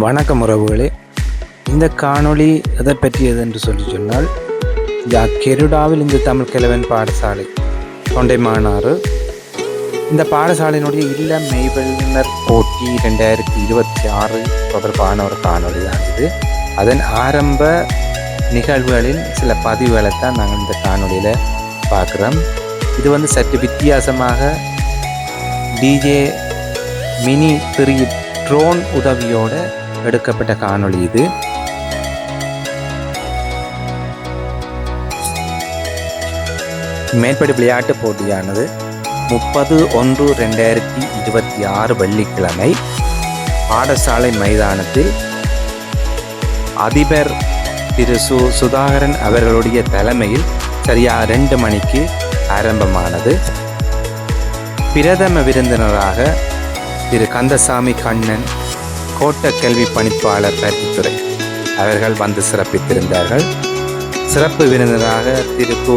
வணக்கம் உறவுகளே. இந்த காணொளி எதை பற்றியது என்று சொல்லி சொன்னால் இந்த கெருடாவில் இந்த தமிழ் கிழவன் பாடசாலை தொண்டைமானாறு இந்த பாடசாலையினுடைய இல்ல மெய்வல்லுநர் போட்டி ரெண்டாயிரத்தி இருபத்தி ஆறு தொடர்பான ஒரு காணொளி தான் இது அதன் ஆரம்ப நிகழ்வுகளின் சில பதிவுகளை தான் நாங்கள் இந்த காணொலியில் பார்க்குறோம். இது வந்து சற்று வித்தியாசமாக டிஜே மினி த்ரீ ட்ரோன் உதவியோட எடுக்கப்பட்ட காணொளி இது. மேற்படி விளையாட்டு போட்டியானது முப்பது ஒன்று ரெண்டாயிரத்தி இருபத்தி ஆறு வெள்ளிக்கிழமை பாடசாலை மைதானத்தில் அதிபர் திரு சு சுதாகரன் அவர்களுடைய தலைமையில் சரியா ரெண்டு மணிக்கு ஆரம்பமானது. பிரதம விருந்தினராக திரு கந்தசாமி கண்ணன் கோட்ட கல்வி பணிப்பாளர் பயிற்சித்துறை அவர்கள் வந்து சிறப்பித்திருந்தார்கள். சிறப்பு விருந்தினராக திரு கு.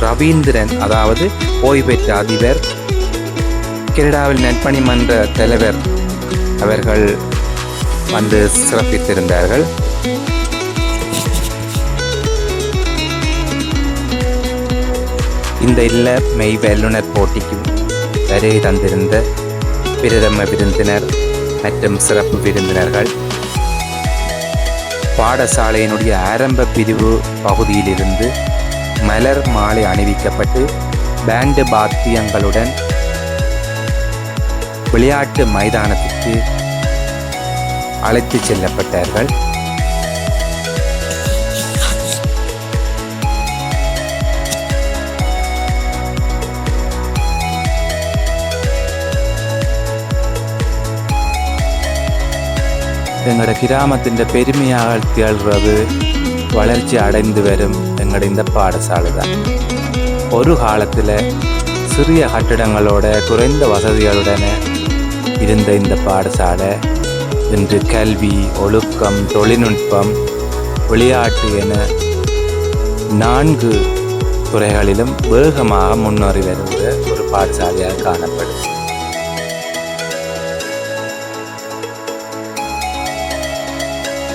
ரவீந்திரன் அதாவது ஓய்வு பெற்ற அதிபர் கெனடாவில் நற்பணி மன்ற தலைவர் அவர்கள் வந்து சிறப்பித்திருந்தார்கள். இந்த இல்ல மெய் வல்லுநர் போட்டிக்கு வருகை தந்திருந்த பிரதம விருந்தினர் மற்றும் சிறப்பு விருந்தினர்கள். பாடசாலையினுடைய ஆரம்ப பிரிவு பகுதியிலிருந்து மலர் மாலை அணிவிக்கப்பட்டு பேண்டு பாத்தியங்களுடன் விளையாட்டு மைதானத்திற்கு அழைத்துச் செல்லப்பட்டார்கள். எங்களோட கிராமத்தின் பெருமையாக திகழ்வது வளர்ச்சி அடைந்து வரும் எங்களோட இந்த பாடசாலை தான் ஒரு காலத்தில் சிறிய கட்டிடங்களோட குறைந்த வசதிகளுடன் இருந்த இந்த பாடசாலை இன்று கல்வி ஒழுக்கம் தொழில்நுட்பம் விளையாட்டு என நான்கு துறைகளிலும் வேகமாக முன்னேறி வருகிற ஒரு பாடசாலையாக காணப்படும்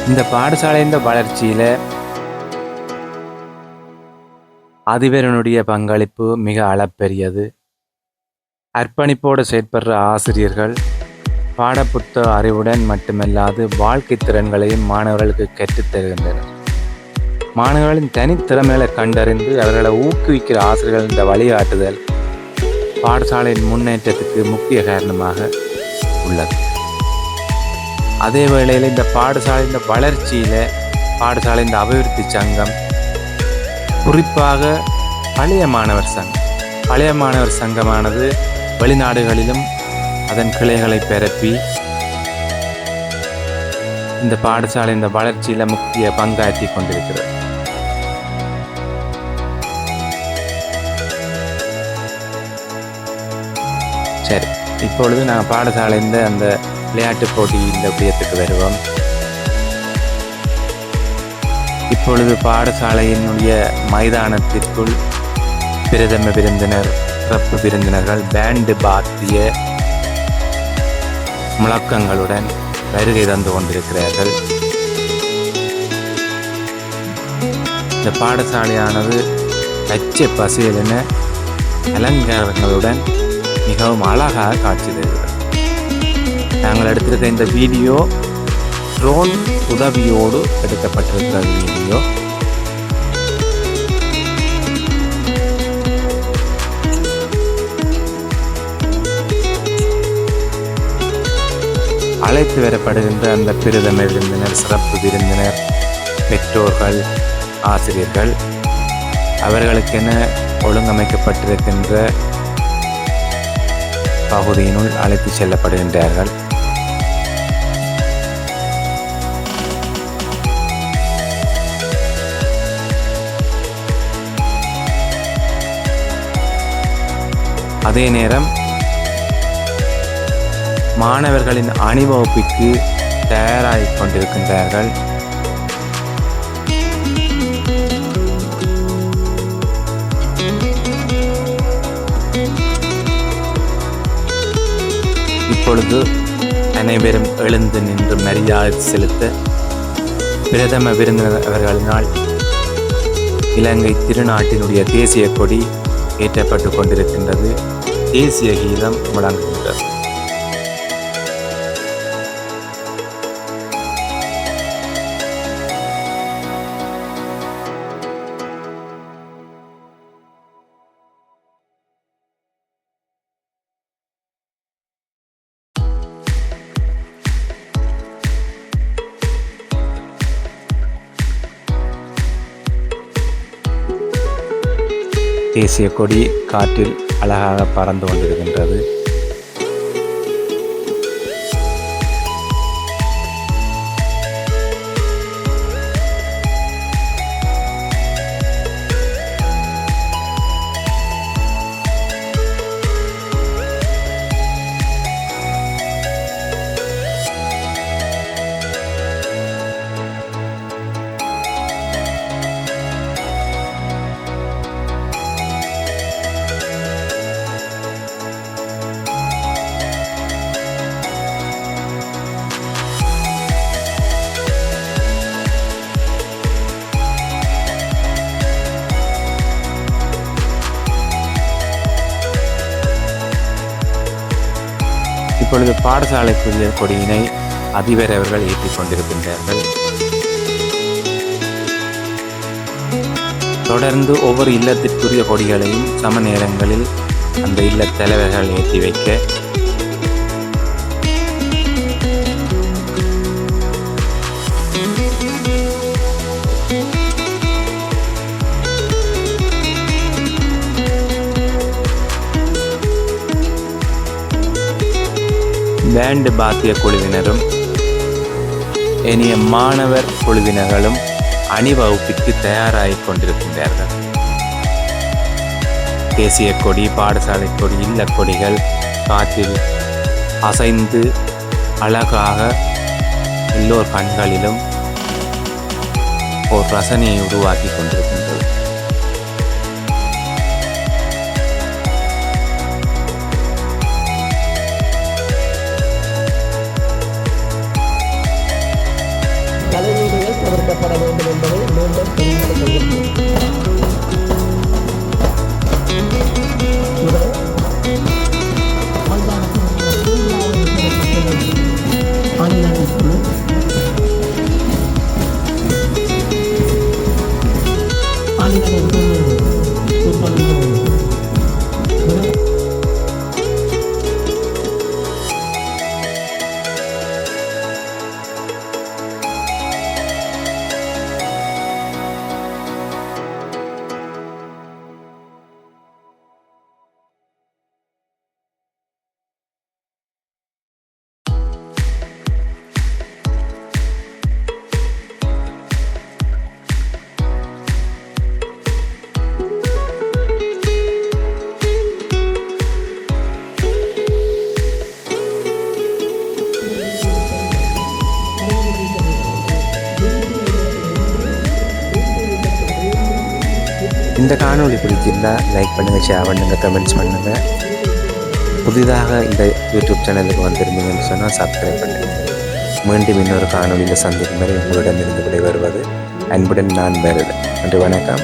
இந்த பாடசாலையின் வளர்ச்சியில் அதிபரனுடைய பங்களிப்பு மிக அளப்பெரியது. அர்ப்பணிப்போடு செயற்படுற ஆசிரியர்கள் பாடப்புத்தக அறிவுடன் மட்டுமல்லாது வாழ்க்கை திறன்களையும் மாணவர்களுக்கு கற்றுத்தருகின்றனர் மாணவர்களின் தனித்திறமைகளை கண்டறிந்து அவர்களை ஊக்குவிக்கிற ஆசிரியர்கள் இந்த வழிகாட்டுதல் பாடசாலையின் முன்னேற்றத்துக்கு முக்கிய காரணமாக உள்ளது. அதே வேளையில் இந்த பாடசாலையின் வளர்ச்சியில் பாடசாலையின் அபிவிருத்தி சங்கம் குறிப்பாக பழைய மாணவர் சங்கம். பழைய மாணவர் சங்கமானது வெளிநாடுகளிலும் அதன் கிளைகளை பரப்பி இந்த பாடசாலை இந்த வளர்ச்சியில் முக்கிய பங்காற்றி கொண்டிருக்கிறது. சரி இப்பொழுது நான் பாடசாலைஇந்த அந்த விளையாட்டு போட்டி இந்த விடயத்துக்கு வருவோம். இப்பொழுது பாடசாலையினுடைய மைதானத்திற்குள் பிரதம விருந்தினர் சிறப்பு விருந்தினர்கள் பேண்டு பாத்திய முழக்கங்களுடன் வருகை தந்து கொண்டிருக்கிறார்கள். இந்த பாடசாலையானது பச்சை பசியலென அலங்காரங்களுடன் மிகவும் அழகாக காட்சி தருகிறது. நாங்கள் எடுத்திருக்க இந்த வீடியோ ட்ரோன் உதவியோடு எடுக்கப்பட்டிருக்கிற வீடியோ. அழைத்து வரப்படுகின்ற அந்த பிரதம விருந்தினர் சிறப்பு விருந்தினர் பெற்றோர்கள் ஆசிரியர்கள் அவர்களுக்கென ஒழுங்கமைக்கப்பட்டிருக்கின்ற பகுதியினுள் அழைத்து செல்லப்படுகின்றார்கள். அதே நேரம் மாணவர்களின் அணிவகுப்பிற்கு தயாராகிக் கொண்டிருக்கின்றார்கள். இப்பொழுது அனைவரும் எழுந்து நின்று மரியாதை செலுத்த பிரதம விருந்தினர் அவர்களினால் இலங்கை திருநாட்டினுடைய தேசிய கொடி ஏற்றப்பட்டு கொண்டிருக்கின்றது. தேசிய கீதம் முழங்குகின்றது தேசிய கொடி காற்றில் அழகாக பறந்து கொண்டிருக்கின்றது இப்பொழுது பாடசாலைக்குரிய கொடியினை அதிபர் அவர்கள் ஏற்றிக் கொண்டிருக்கின்றார்கள். தொடர்ந்து ஒவ்வொரு இல்லத்திற்குரிய கொடிகளையும் சம நேரங்களில் அந்த இல்லத் தலைவர்கள் ஏற்றி வைக்க பேண்டு பாத்திய குழுவினரும் இனிய மாணவர் குழுவினர்களும் அணிவகுப்பிற்கு தயாராகிக் கொண்டிருக்கின்றார்கள். தேசிய கொடி பாடசாலை கொடி இல்ல கொடிகள் காற்றில் அசைந்து அழகாக எல்லோர் கண்களிலும் ஒரு ரசனையை உருவாக்கி கொண்டிருக்கின்றது. Thank you. இந்த காணொளி பிடிச்சிருந்தால் லைக் பண்ணுங்கள் ஷேர் பண்ணுங்கள் கமெண்ட்ஸ் பண்ணுங்கள் புதிதாக இந்த யூடியூப் சேனலுக்கு வந்திருந்தீங்கன்னு சொன்னால் சப்ஸ்கிரைப் பண்ணுங்கள் மீண்டும் இன்னொரு காணொலியில் சந்திக்கும் வரை உங்களிடமிருந்து வருவது அன்புடன் நான் வேறுடன் நன்றி வணக்கம்.